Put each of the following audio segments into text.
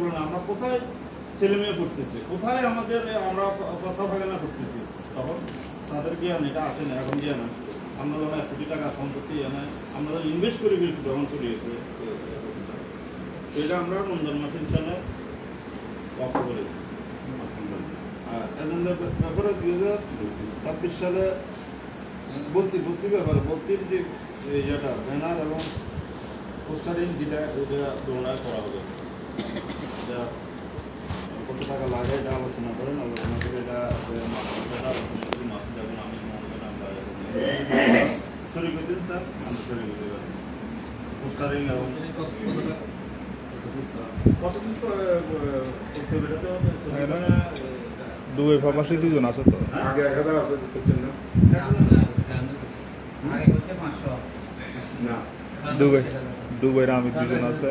বলেন আমরা কোথায় ছেলে মেয়ে পড়তেছে? কোথায় আমাদের আমরা কথা ভাগানা করতেছি তখন তাদের জ্ঞান এটা আসে না এখন জ্ঞান আসে। আমরা যখন এক কোটি টাকা সম্পত্তি এনে আমরা যখন ইনভেস্ট করে ফেলছি তখন চলে তো এটা আমরা রমজান মাসের সালে অফ করে এজেন্ডার ব্যাপারে দুই হাজার ছাব্বিশ সালে ভর্তি ভর্তি ব্যাপারে ভর্তির যে ইয়েটা ব্যানার এবং পোস্টারিং যেটা ওটা দোড়ায় করা হবে। এটা কত টাকা লাগে এটা আলোচনা করেন আলোচনা করে এটা আলোচনা করি মাসে যখন আমি মনে করেন আমরা শরীর দিন স্যার আমরা শরীর করতে পারি পোস্টারিং এবং কত কিছু করতে হবে? এটা তো দুই প্রবাসী দুজন আছে তো। হ্যাঁ? আগে এক হাজার আছে করছেন না আগে হচ্ছে পাঁচশো। না। দুবাই দুবাইয়ের আমি দুজন আছে।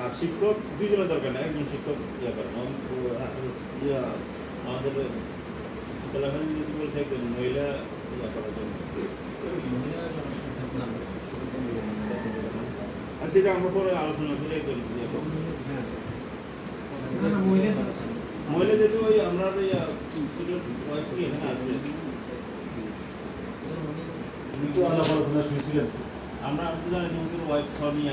আর শিক্ষক দুইজনের দরকার নেই একজন শিক্ষক ইয়ে করেন আমাদের, ইয়া আমাদের বিদ্যালয় যদি বলছে একজন মহিলা ইয়া করার জন্য সেটা আমরা পরে আলোচনা করে একজন ইয়ে করব। মহিলা যেহেতু ওই আমরা ইয়া ওয়াইফ কি এখানে কিন্তু আলাপ আলোচনা শুনছিলেন আমরা যে ওয়াইফ নিয়ে